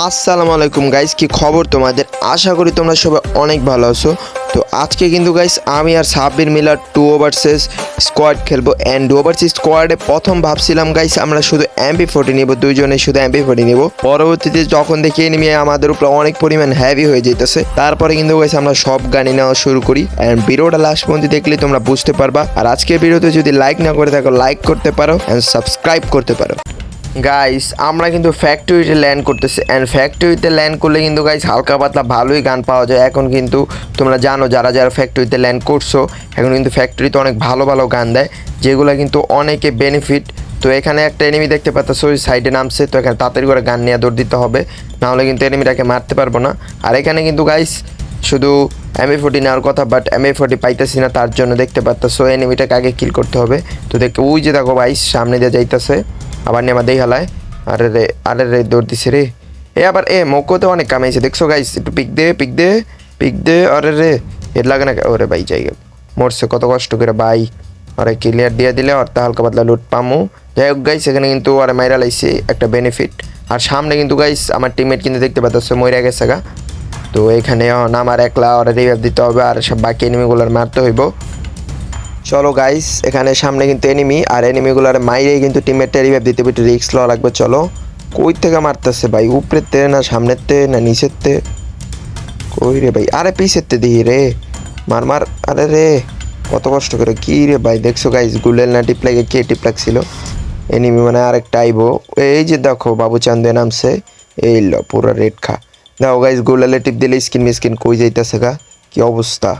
আসসালামু আলাইকুম গাইস কি খবর তোমাদের? আশা করি তোমরা সবাই অনেক ভালো আছো। তো আজকে কিন্তু গাইস আমি আর সাব্বির মিলার টু ওভার্সেস স্কোয়াড খেলব। অ্যান্ড টু ওভার্সেস স্কোয়াডে প্রথম ভাবছিলাম গাইস আমরা শুধু এমপি ফোর্টি নিব, দুইজনে শুধু এমপি ফোর্টি নিব। পরবর্তীতে যখন দেখি এনিমি আমাদের উপরে অনেক পরিমাণ হ্যাভি হয়ে যেতেছে তারপরে কিন্তু গাইস আমরা সব গাড়ি নেওয়া শুরু করি। অ্যান্ড ভিডিওটা লাস্ট পর্যন্ত দেখলে তোমরা বুঝতে পারবা। আর আজকের ভিডিওতে যদি লাইক না করে থাকো লাইক করতে পারো অ্যান্ড সাবস্ক্রাইব করতে পারো। গাইস আমরা কিন্তু ফ্যাক্টরিতে ল্যান্ড করতেছি অ্যান্ড ফ্যাক্টরিতে ল্যান্ড করলে কিন্তু গাইস হালকা পাতলা ভালোই গান পাওয়া যায়। এখন কিন্তু তোমরা জানো, যারা যারা ফ্যাক্টরিতে ল্যান্ড করছ, এখন কিন্তু ফ্যাক্টরিতে অনেক ভালো ভালো গান দেয়, যেগুলো কিন্তু অনেকে বেনিফিট তো এখানে একটা এনিমি দেখতে পাচ্ছ ওই সাইডে নামছে, তো এখানে তাড়াতাড়ি করে গান নিয়ে দৌড় দিতে হবে, নাহলে কিন্তু এনিমিটাকে মারতে পারব না। আর এখানে কিন্তু গাইস শুধু এমএ ফোর্টি নেওয়ার কথা বাট এমএ ফোর্টি পাইতেছি না, তার জন্য দেখতে পাচ্ছ এনিমিটাকে আগে কিল করতে হবে। তো দেখ, ওই যে দেখো ভাই সামনে দিয়ে যাইতেছে। আবার আমার দেই হালায়। আরে রে আরে রে, দৌড় দিছে রে। এ আবার, এ মৌকোতে অনেক কামাইছে দেখছ গাইস একটু পিক দে পিক দে পিক দে। আরে রে এর লাগে না ওরে ভাই, যাই হোক। মরছে, কত কষ্ট করে, ভাই। আরে ক্লিয়ার দিয়ে দিলে তা হালকা পাতলা লুট পামু। যাই হোক গাইস এখানে কিন্তু আরে মাইরা লাইছে একটা বেনিফিট আর সামনে কিন্তু গাইস আমার টিমমেট কিন্তু দেখতে পাচ্ছ মইরা গেছে গা। তো এখানে আমার একলা, ওরা রিভাইভ দিতে হবে। আর সব বাকি এনিমিগুলোর মারতে হইব। চলো গাইস এখানে সামনে কিন্তু এনিমি আর এনিমিগুলোর মাইরেই কিন্তু টিমের রিভাইভ দিতে একটু রিক্স লওয়া লাগবে, চলো। কই থেকে মারতেছে ভাই? উপরের তে না সামনের তে না নিচের তে? কই রে ভাই? আরে পিছের তে দিই রে। মার মার, আরে রে। কত কষ্ট করে, কি রে ভাই? দেখছ গাইস গুলেল না টিপ লাগে, কে টিপ লাগছিল? এনিমি মানে আরেকটা আইবো। এই যে দেখো, বাবু চান্দে নামছে। এই ল, পুরো রেড খা। দেখো গাইস গুলেলে টিপ দিলে স্কিন মিস্কিন কই যাইতেছে গা? কি অবস্থা?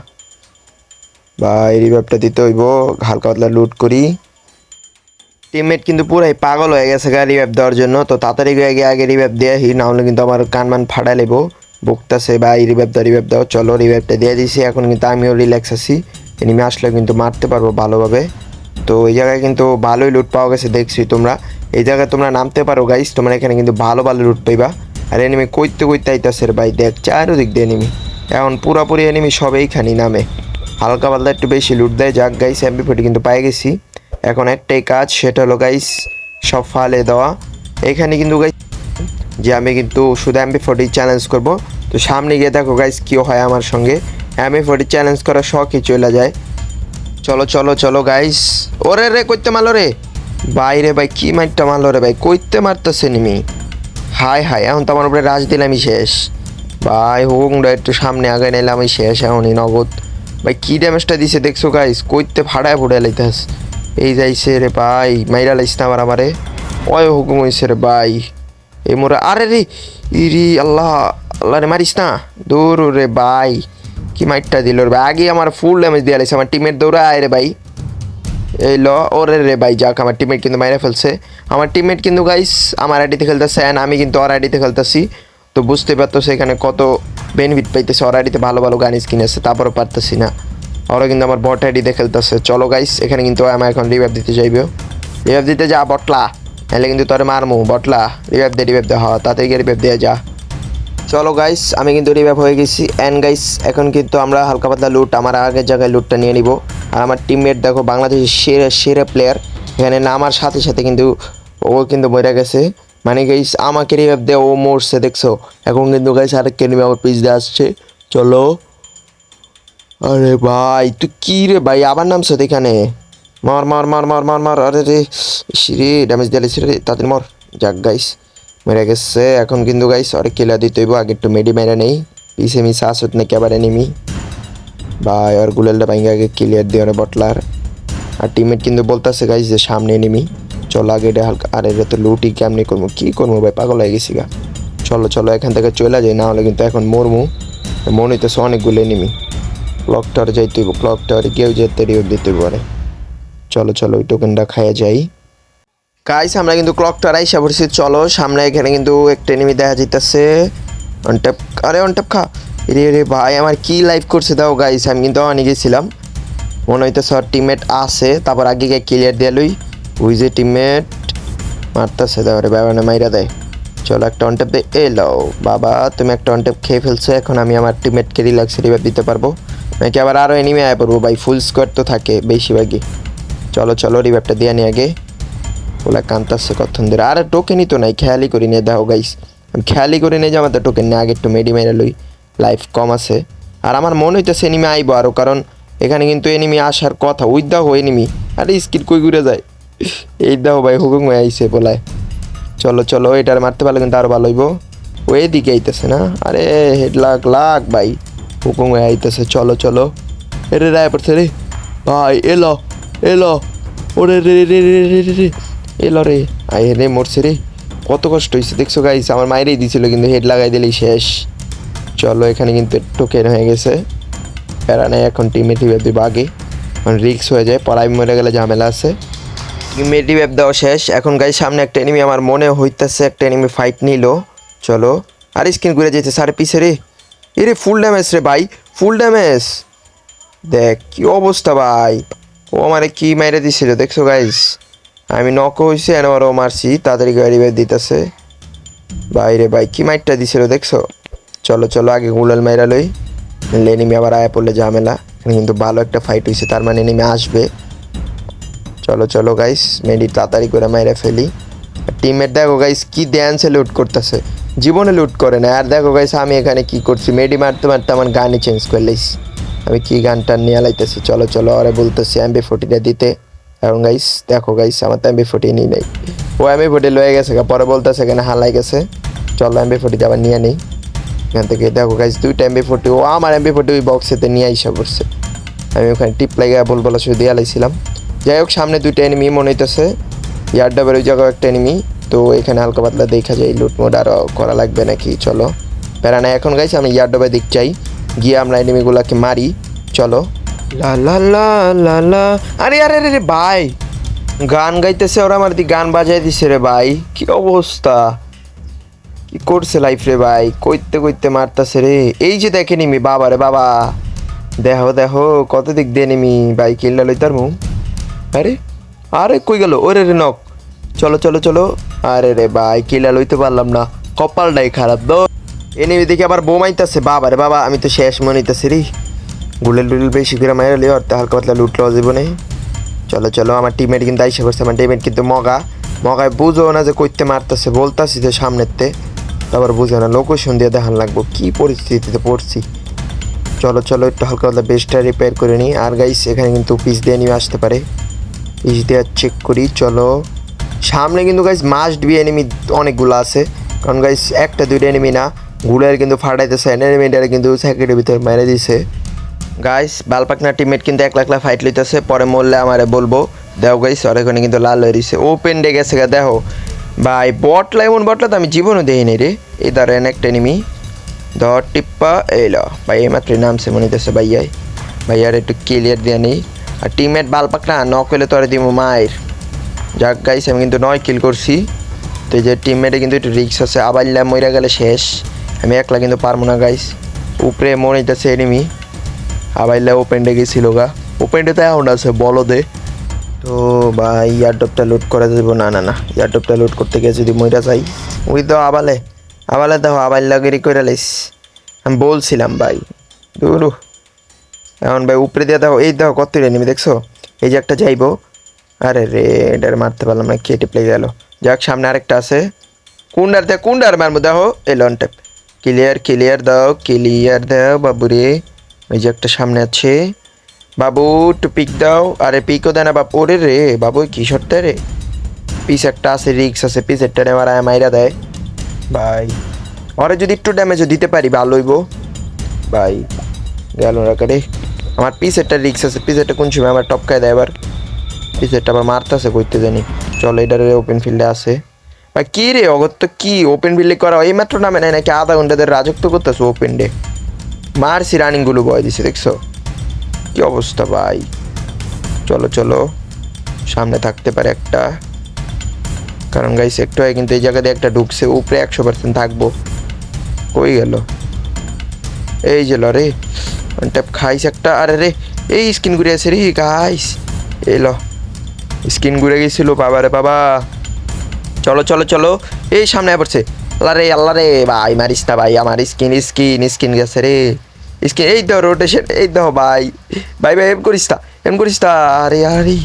বা এই রিভাইভটা দিতে হইব, হালকা পাতলা লুট করি। টিমমেট কিন্তু পুরাই পাগল হয়ে গেছে গা রিভাইভ দেওয়ার জন্য, তো তাড়াতাড়ি গিয়ে আগে রিভাইভ দেয়া হি নাহলে কিন্তু আমার কান মান ফাটা লেবো। বকতেছে বা এই রিভাইভ দাও রিভাইভ দাও, চলো রিভাইভটা দিয়ে দিছি, এখন কিন্তু আমিও রিল্যাক্স আছি। এনিমি আসলে কিন্তু মারতে পারব ভালোভাবে। তো এই জায়গায় কিন্তু ভালোই লুট পাওয়া গেছে, দেখছি তোমরা। এই জায়গায় তোমরা নামতে পারো গাইস তোমরা এখানে কিন্তু ভালো ভালো লুট পাইবা। আর এনিমি কইতে কইতে আইতাছে ভাই, দেখ, চারোদিক দিয়ে এনিমি এখন পুরাপুরি এনিমি সবেইখানি নামে। হালকা পাতলা একটু বেশি লুট দেয়। যাক গাইস এমবি ফোর্টি কিন্তু পাই গেছি। এখন একটাই কাজ, সেটা হলো গাইস সব ফালে দেওয়া। এখানে কিন্তু গাইস যে আমি কিন্তু শুধু এমবি ফোর্টি চ্যালেঞ্জ করব। তো সামনে গিয়ে দেখো গাইস কী হয় আমার সঙ্গে। এমবি ফোর্টি চ্যালেঞ্জ করার শখই চলে যায়। চলো চলো চলো গাইস ওরে রে, কইতে মারলো রে? বাইরে ভাই, কি মারটা মারলো রে ভাই? কইতে মারতেছে নিমি হাই হাই, এখন তো আমার উপরে রাজ দিলামই শেষ। ভাই, হুকুমটা একটু সামনে আগে নিলাম আমি শেষ, এখনই নগদ। ভাই, কি ড্যামেজটা দিছে দেখছ গাইস কইতে ফাড়ায় ফুড়ে লাইতাস। এই যাইছে রে ভাই, মাইরা লাইস না আবার আমারে। ওই হুকুম হইছে রে ভাই। এই মোরে আরে রে, ইরি আল্লাহ আল্লাহ রে মারিস না। দূর রে ভাই। কি মাইটটা দিল রে ভাই? আগে আমার ফুল ড্যামেজ দিয়ে লাইছে। আমার টিমের দৌড়া আয় রে ভাই। এই ল, ওরে রে ভাই, যাক, আমার টিমমেট কিন্তু মাইরা ফেলছে। আমার টিমমেট কিন্তু গাইস আমার আইডিতে খেলতেছে অ্যান্ড আমি কিন্তু ওর আইডিতে খেলতেছি। তো বুঝতে পারতো এখানে কত বেনিফিট পাইতেছে। ওর আইডিতে ভালো ভালো গান স্কিন আছে, তারপরও পারতেছি না। ওরা কিন্তু আমার বট আইডিতে খেলতেছে। চলো গাইস এখানে কিন্তু আমার এখন রিভাইভ দিতে যাইবে রিভাইভ দিতে যা বটলা নাহলে কিন্তু তোরে মারমু বটলা রিভাইভ দে রিভাইভ দে, হ তাতে গিয়ে রিভাইভ দিয়ে যা। চলো গাইস আমি কিন্তু রিভাইভ হয়ে গেছি। অ্যান্ড গাইস এখন কিন্তু আমরা হালকা পাতলা লুট আমার আগের জায়গায় লুটটা নিয়ে নিব। আর আমার টিমমেট দেখো, বাংলাদেশের সেরা সেরা প্লেয়ার এখানে নামার সাথে সাথে কিন্তু ও কিন্তু মরে গেছে। মানে গাইস আমাকে রিভাইভ দিয়ে ও মরছে, দেখছ? এখন কিন্তু গাইস আরেক কেনিমি আমার পিছ দিয়ে আসছে। চলো। আরে ভাই, তুই কি রে ভাই? আবার নামছো এখানে? মার মার মার মার মার মার, আরে রে। রে ড্যামেজ দিয়েছে রে তাদের মর। যাক গাইস মেরে গেছে। এখন কিন্তু গাইস আরে কেলা দিতে হইব, আগে একটু মেডি মেরে নেই। পিছে মি সাসত নাকি আবার এনিমি ভাই, আর গুলেলটা ভাঙ্গে আগে ক্লিয়ার দিয়ে ওরে বটলার আর টিমমেট কিন্তু বলতেছে গাইস যে সামনে এনিমি চলো আগে এটা হালকা, আরে এটা তো লুটি কেমনি করব? কী করব ভাই? পাগল হয়ে গেছি গা। চলো চলো, এখান থেকে চলে যাই, না হলে কিন্তু এখন মরমু। মনে হইতেছে অনেকগুলো এনিমি ক্লক টাওয়ারে যাইতে হইব ক্লক টাওয়ারে কেউ যেতে রিওর দিতে পারে। চলো চলো, ওই টোকেনটা খাইয়া যাই। গাইস আমরা কিন্তু ক্লক টাওয়ার আইসা পড়ছি, চলো, সামনে এখানে কিন্তু একটা এনিমি দেখা যাইতেছে। অনট্যাপ আরে অনট্যাপ খা। রে রে, ভাই, আমার কি লাইভ করছে দাও গাইস আমি কিন্তু অনেক গেছিলাম মনে হইতেছে ওর টিমমেট আছে, তারপর আগে গিয়ে ক্লিয়ার দিয়ে লই। ওই যে টিমমেট মারতেছে দাও রে বাবা মাইরা দেয়। চলো একটা অনটেপ দে। এলো বাবা, তুমি একটা অনটেপ খেয়ে ফেলছো, এখন আমি আমার টিমমেটকে রিল্যাক্স রিভাইভ দিতে পারব। নাকি আবার আরও এনিমে আয় পড়ব? ভাই ফুল স্কোয়ার তো থাকে বেশিরভাগই। চলো চলো রিভাইভটা দিয়ে নি আগে। ওলা কান্তাচ্ছে কতক্ষণ ধরে। আরে টোকেনই তো নাই, খেয়ালই করি নিয়ে দেখো গাইস আমি খেয়ালই করে নিয়ে যে আমার তো টোকেন নেই। আগে একটু মেডি মেরে লই। লাইফ কম আছে। আর আমার মনে হইতেছে এনিমি আইবো আরও কারণ এখানে কিন্তু এনিমি আসার কথা। উই দাও এনিমি আরে স্কিট কই ঘুরে যায়। এই দাও ভাই, হুকুম হয়ে আইসে বলায়। চলো চলো, এটার মারতে পারলে কিন্তু আরও ভালো হইব। ওই দিকে আইতেছে না? আরে, হেড লাখ লাখ ভাই। হুকুম হয়ে আইতেছে, চলো চলো। এরে, রায় পড়ছে রে। ভাই, এলো এলো। ওরে, রে রে রে রে রে রে এলো রে। আই রে, মরছে রে। কত কষ্ট হয়েছে দেখছ গাইস আমার মায়েরই দিছিল কিন্তু হেড লাগাই দিলেই শেষ। চলো, এখানে কিন্তু টোকেন হয়ে গেছে। প্যারা নেই, এখন টিমে টিমে বাগে আগে কারণ রিক্স হয়ে যায় পড়াই মরে গেলে ঝামেলা আছে। টিমেটি ওয়েব দেওয়া শেষ। এখন গাই সামনে একটা এনিমি আমার মনে হইতেছে, একটা এনিমি ফাইট নিল। চলো। আর স্ক্রিন ঘুরে যেতে সারে পিছে রে। এ রে ফুল ড্যামেজ রে ভাই ফুল ড্যামেজ দেখ, কি অবস্থা ভাই। ও আমারে কি মেরে দিছিল, দেখছ গাইস আমি নক হয়েছে ও মারছি, তাড়াতাড়ি গাড়ি বের দিতেছে। বাইরে ভাই, কি মাইটটা দিছিল, দেখছ? চলো চলো, আগে গুলাল মাইরা লই। এনিমি আবার আয়া পড়লে ঝামেলা। কিন্তু ভালো একটা ফাইট হয়েছে তার মানে এনিমি আসবে। চলো চলো গাইস মেডি তাড়াতাড়ি করে মাইরা ফেলি। টিমের দেখো গাইস কি ড্যান্সে লুট করতেছে। জীবনে লুট করে না। আর দেখো গাইস আমি এখানে কি করছি? মেডি মারতে মারতে আমার গানই চেঞ্জ করে লাইছি আমি কি গানটা নিয়ে লাইতেছি? চলো চলো, আরে বলতেছি এমবি ফোর্টিটা দিতে। এখন গাইস দেখো গাইস আমার তো এমবি ফোর্টি নিই, নাই। ও এমবি ফোর্টি লয়ে গেছে পরে বলতেছে, এখানে হালাই গেছে। চলো এমবি ফোর্টিটা আবার নিয়ে নেই। এখান থেকে, দেখো গাইস দুইটা এমবি ফোর্টি ও আমার এমবি ফোর্টি ওই বক্সেতে নিয়ে আইসা করছে আমি ওখানে টিপ লাগিয়ে বল বলা শুধু দিয়ে লাইছিলাম। যাই হোক, সামনে দুইটা এনিমি মনে হইতেছে। ইয়ার ডাবের ওই জায়গায় একটা এনিমি তো এখানে হালকা পাতলা দেখা যায় লুট মোড আরও করা লাগবে নাকি? চলো। প্যারা না এখন গাইছি আমি ইয়ার ডাবের দিক চাই। গিয়ে আমরা এনিমিগুলোকে মারি। চলো। লা লা লা লা লা। আরে আরে আরে ভাই! গান গাইতেছে ওরা, আমার দি গান বাজাই দিছে রে ভাই। কি অবস্থা? কি করছে লাইফ রে ভাই? কইতে কইতে মারতাছে রে। এই যে দেখে নিমি বাবা রে বাবা। দেখো দেখো কত দিক দিয়ে নিমি ভাই, কিল্লা লইতার মু আরে আরে কই গেল? ওরে রে নক চলো চলো চলো। আরে রে ভাই কিলা লইতে পারলাম না। কপালটাই খারাপ, দো। এনিমি দেখে আবার বোমাইতাছে বাবা রে বাবা, আমি তো শেষ মনে হইতাছে রে। গুলেল টুলেল বেশি করে মাইরা লিও আর হালকা পাতলা লুট লওয়া জীবনে চলো চলো, আমার টিমমেট কিন্তু আইসা করছে আমার টিমমেট কিন্তু মগা। মগায় বুঝো না যে কইতে মারতেছে, বলতাছি যে সামনেতে তারপর বুঝে না লোকেশন দিয়ে দেখান লাগবো। কি পরিস্থিতিতে পড়ছি। চলো চলো, একটু হালকা পাতলা বেসটা রিপেয়ার করে নিই। আর গাইস এখানে কিন্তু পিস দিয়ে নিয়ে আসতে পারে। পিস চেক করি, চলো। সামনে কিন্তু গাইস মাস্ট বি এনিমি অনেকগুলো আছে। কারণ গাইস একটা, দুইটা এনিমি না। গুলার কিন্তু ফাটাইতেছে এনিমিটারে কিন্তু সেকেন্ডের ভিতর মেরে দিছে। গাইস বালপাকনা টিমমেট কিন্তু এক লাখ লাখ ফাইট লইতেছে। পরে মরলে আমারে বলব দেখো গাইস আর এখানে কিন্তু লাল হয়ে রয়েছে ওপেন ডে গেছে গা, দেখো। ভাই বটলা এমন বটলা তো আমি জীবনও দেখিনি রে। এই ধরেন একটা এনিমি ধর, টিপ্পা এলো ভাই এইমাত্র নামছে মনে হইতেছে ভাইয়াই ভাইয়ার একটু ক্লিয়ার দিয়ে নেই। আর টিমমেট বালপাকনা নক হইলে তোরে দিব মায়ের। যাক গাইস আমি কিন্তু নয় কিল করছি। তো এই যে টিমমেটে কিন্তু একটু রিক্স আছে আবাইল্লা মইরা গেলে শেষ। আমি একলা কিন্তু পারব না গাইস উপরে মনে হইতেছে এনিমি আবাইল্লা ওপেনডে গেছিল গা। ওপেনডে তো এখন আছে বলো দে তো ভাই ইয়ারডপটা লুট করে দেবো না না না। ইয়ারডপটা লুট করতে গিয়ে যদি মইরা যাই, ওই তো আবালে। আবালে দেখো আবাইল্লাগিরি করে লাইস। আমি বলছিলাম ভাই। দূর। এখন ভাই উপরে দিয়ে দেখো এই দেখো কত নেমে দেখছ? এই যে একটা যাইবো। আরে রে, এটার মারতে পারলাম না, কেটে প্লে গেল। যাক, সামনে আরেকটা আছে। কুন্ডার দেখ কুন্ডার মারবো দেখো, এই লন টেপ ক্লিয়ার ক্লিয়ার দাও ক্লিয়ার দাও বাবু রে ওই যে একটা সামনে আছে। বাবু, একটু পিক দাও। আরে পিকও দেয় না বাবু ওরে রে, বাবু, কি শর্তে রে? পিস একটা আছে রিক্স আছে পিস একটা নেওয়ার আয় মাইরা দেয়। ভাই, ওরে যদি একটু ড্যামেজও দিতে পারি, ভালো হইব। ভাই, গেল রাখারে আমার পিসেরটা রিক্স আছে। পিসেরটা কোন সময় আমার টপকায় দেয় এবার পিসেরটা আবার মারতেছে কইতে জানি। চলো, এটার ওপেন ফিল্ডে আছে। ভাই, কি রে অগত্য কি? ওপেন ফিল্ডে করা এই মাত্র নামে নাই নাকি আধা ঘণ্টা ধরে রাজত্ব করতেছে ওপেন ডে মারছি রানিংগুলো বয় দিছে, দেখছ? কি অবস্থা ভাই? চলো চলো। সামনে থাকতে পারে একটা। কারণ গাইস একটু হয় কিন্তু এই জায়গাতে একটা ঢুকছে, উপরে একশো পার্সেন্ট থাকব। কই গেল? এই যে ট্যাপ খাইস একটা আরে রে এই স্কিন ঘুরে আছে রে গাইস এলো স্কিন ঘুরে গেছিল বাবা রে বাবা চলো চলো চলো এই সামনে পড়ছে আল্লাহ রে আল্লাহ রে ভাই মারিস না ভাই আমার স্কিন স্কিন স্কিন গেছে রে স্কিন এই তো রোটেশন এই তো ভাই ভাই ভাই এম করিস তা এম করিস তা আরে আরে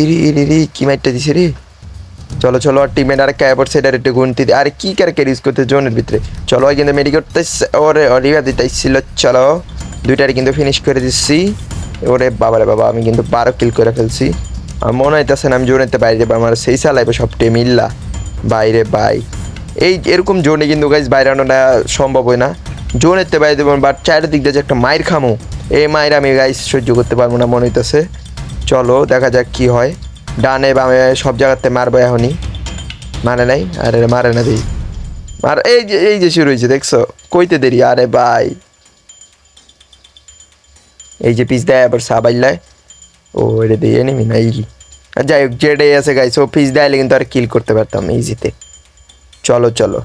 ইরি ইরি রে কি মাইটটা দিছে রে চলো চলো আর টিমের আর ক্যাবর সেটার একটু গুনতি আরে কি ক্যারেক্টার ইউজ করতে জোনের ভিতরে চলো কিন্তু মেডি করতে ওরে রিভা দিতে ছিল চলো দুইটারে কিন্তু ফিনিশ করে দিচ্ছি। ওরে বাবারে বাবা, আমি কিন্তু বারো কিল করে ফেলছি। আমার মনে হইতেছে না আমি জোনেতে বাইরে আমার সেই সালাইবে সব টিম ইল্লা। বাইরে বাই। এই এরকম জোনে কিন্তু গাইজ বাইরে আনাটা সম্ভব হয় না। জোনেতে বাইরে দেবো বাট চারিদিক দিয়ে যে একটা মায়ের খামো, এই মায়ের আমি গাইজ সহ্য করতে পারব না মনে হইতেছে। চলো, দেখা যাক কি হয়। ডানে বামে সব জায়গাতে মারবো এখনই। মানে নাই? আরে, মারে না দিই। আর এই যে এই যে শুরু হয়েছে, দেখছ? কইতে দেরি, আরে ভাই এই যে পিস দেয়, আবার সাবাইলায় ও, এটা দিয়ে নিবি না এই আর যাই হোক জেডে আছে গাইস ও পিস দেয় কিন্তু আর কিল করতে পারতাম ইজিতে চলো চলো।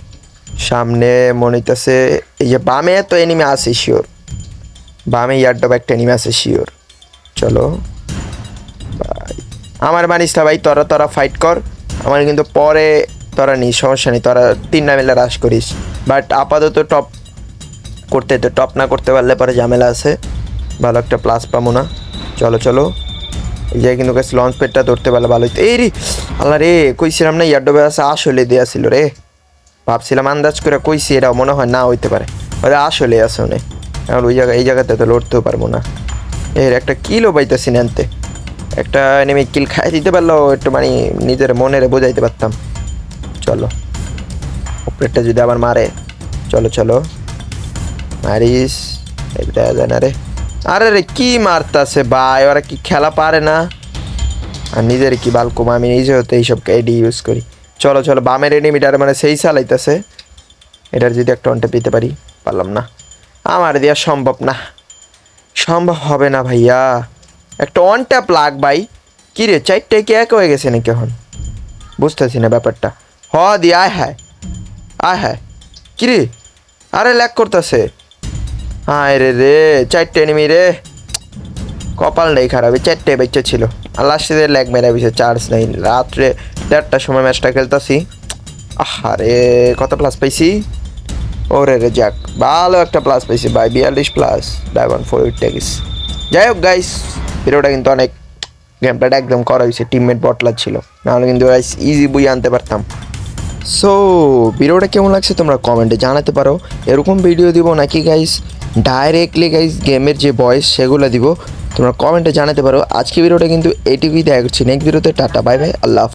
সামনে মনে হইতেছে, এই যে বামে তো এনিমি আছে শিওর বামে ইয়ারডব একটা এনিমি আছে শিওর চলো। আমার মানিস না, ভাই, তোরা তোরা ফাইট কর। আমার কিন্তু পরে তোরা নিস, সমস্যা নেই, তোরা তিন মিলে রাশ করিস। বাট আপাতত টপ করতে তো টপ না করতে পারলে পরে ঝামেলা আছে। ভালো একটা প্লাস পাবো না। চলো চলো। এই যে কিন্তু গাছ লঞ্চ পেডটা ধরতে পারলে ভালো হইতো। এই রে, আল্লাহ রে, কইছিলাম না ইয়ারডবে আছে, আসলে দেয়া ছিল রে। ভাবছিলাম আন্দাজ করে কইছি এটা মনে হয় না হইতে পারে। ওরা আসলে আছে অনেক। এখন ওই জায়গায়, এই জায়গাতে তো লড়তেও পারব না। এর একটা কিলো পাইতেছি নানতে একটা নেমে কিল খাই দিতে পারল একটু মানে নিজের মনের বোঝাইতে পারতাম। চলো। উপরেরটা যদি আবার মারে, চলো চলো। মারিস, এটা যায় না রে। আরে রে, কি মারতাছে ভাই? ওরা কি খেলা পারে না? আর নিজের কি বালকুম আমি নিজে হতে এইসব এডি ইউজ করি। চলো চলো, বামের এনিমিটার মানে সেই চালাইতেছে। এটার যদি একটা অনটা পেতে পারি, পারলাম না। আমার দেওয়া সম্ভব না। সম্ভব হবে না ভাইয়া। একটা অন ট্যাপ লাগ ভাই। কী রে চারটায় কি এক হয়ে গেছে নাকি এখন? বুঝতেছি না ব্যাপারটা। হ দি আয় হ্যাঁ। আয় হ্যাঁ। কী রে? আরে ল্যাক করতেছে। হায় রে রে চারটে এনিমি রে। কপাল নেই খারাপ, চারটে বাচ্চা ছিল। আর লাস্টে ল্যাগ মেরা বিষয় চার্জ নেই। রাত্রে দেড়টার সময় ম্যাচটা খেলতেছি। আহারে, কত প্লাস পাইছি? ওরে রে যাক, ভালো একটা প্লাস পাইছি ভাই, বিয়াল্লিশ প্লাস ডায়মন ফোর এইট ট্যাগিস যাই হোক গাইস ভিডিওটা কিন্তু অনেক গেম একদম করা হয়েছে টিমমেট বটলা ছিল। নাহলে কিন্তু গাইস ইজি বই আনতে পারতাম। সো ভিডিওটা কেমন লাগছে তোমরা কমেন্টে জানাতে পারো। এরকম ভিডিও দিব নাকি গাইস ডাইরেক্টলি গাইজ গেমের যে ভয়েস সেগুলো দিব। তোমরা কমেন্টে জানাতে পারো। আজকে ভিডিওটা কিন্তু এটিভি দেখা করছি। নেক্সট ভিডিওতে টাটা বাই বাই আল্লাহ।